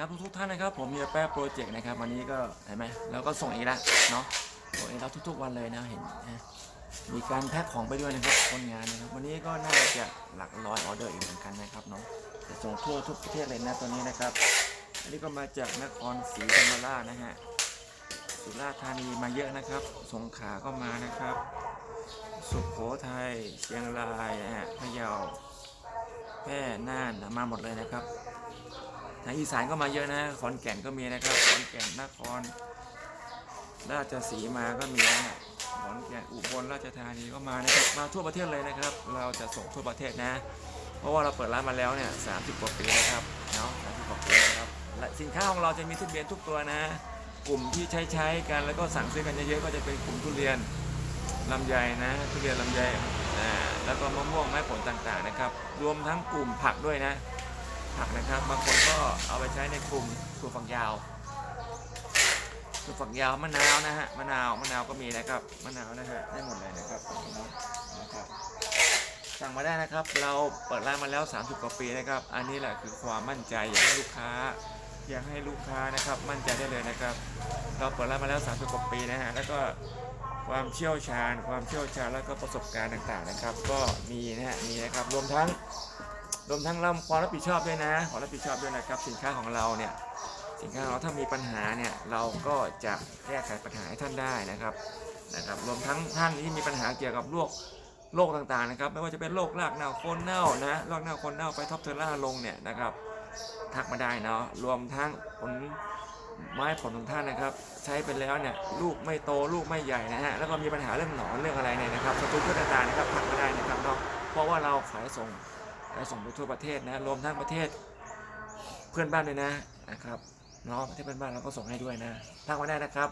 ครับทุกๆท่านนะครับ ผมเฮียแป๊ะโปรเจกต์นะครับวันนี้ก็เห็นไหมแล้วก็ส่งอีกแล้วเนาะส่งอีกแล้วทุกๆวันเลยนะเห็นนะมีการแพ็คของไปด้วยนะครับคนงานนะครับวันนี้ก็น่าจะหลักร้อยออเดอร์อีกเหมือนกันนะครับเนาะจะส่งทั่วทุกประเทศเลยนะตัวนี้นะครับอันนี้ก็มาจากนครศรีธรรมราชนะฮะสุราษฎร์ธานีมาเยอะนะครับ สงขลาก็มานะครับ สุโขทัยเชียงรายนะฮะพะเยาแพร่น่านมาหมดเลยนะครับ ทางอีสานก็มาเยอะนะ ขอนแก่นก็มีนะครับ ขอนแก่นนครราชสีมาก็มีนะขอนแก่นอุบลราชธานีก็มานะครับ มาทั่วประเทศเลยนะครับ เราจะส่งทั่วประเทศนะ เพราะว่าเราเปิดร้านมาแล้วเนี่ยสามสิบกว่าปีนะครับ เนาะสามสิบกว่าปีนะครับและสินค้าของเราจะมีทุเรียนทุกตัวนะ กลุ่มที่ใช้ใช้กันแล้วก็สั่งซื้อกันเยอะๆก็จะเป็นกลุ่มทุเรียนลำไยนะทุเรียนลำไยอ่าแล้วก็มะม่วงไม้ผลต่างๆนะครับ รวมทั้งกลุ่มผักด้วยนะ ผักนะครับบางคน เอาไปใช้ในกลุ่มถั่วฝักยาวถั่วฝักยาวมะนาวนะฮะมะนาวมะนาวก็มีนะครับมะนาวนะฮะได้หมดเลยนะครับนะครับสั่งมาได้นะครับ เราเปิดร้านมาแล้ว 30 กว่าปีนะครับ อันนี้แหละคือความมั่นใจอยากให้ลูกค้า อยากให้ลูกค้านะครับ มั่นใจได้เลยนะครับ เราเปิดร้านมาแล้ว 30 กว่าปีนะฮะแล้วก็ความเชี่ยวชาญ ความเชี่ยวชาญแล้วก็ประสบการณ์ต่างๆนะครับ ก็มีนะฮะมีนะครับรวมทั้ง รวมทั้งเราความรับผิดชอบด้วยนะความรับผิดชอบด้วยนะครับ สินค้าของเราเนี่ยสินค้าของเราถ้ามีปัญหาเนี่ยเราก็จะแก้ไขปัญหาให้ท่านได้นะครับนะครับ รวมทั้งท่านที่มีปัญหาเกี่ยวกับโรคโรคต่างๆนะครับไม่ว่าจะเป็นโรครากเน่าโคนเน่านะรากเน่าโคนเน่าไปท็อปเทอร่าลงเนี่ยนะครับทักมาได้เนาะรวมทั้งผลไม้ผลของท่านนะครับ ใช้ไปแล้วเนี่ยลูกไม่โตลูกไม่ใหญ่นะฮะแล้วก็มีปัญหาเรื่องหนอนเรื่องอะไรเนี่ยนะครับศัตรูพืชต่างๆนะครับทักมาได้นะครับเนาะเพราะว่าเราขายส่ง และส่งไปทั่วประเทศนะรวมทั้งประเทศเพื่อนบ้านด้วยนะนะครับเนาะประเทศเพื่อนบ้านเราก็ส่งให้ด้วยนะทักมาได้นะครับ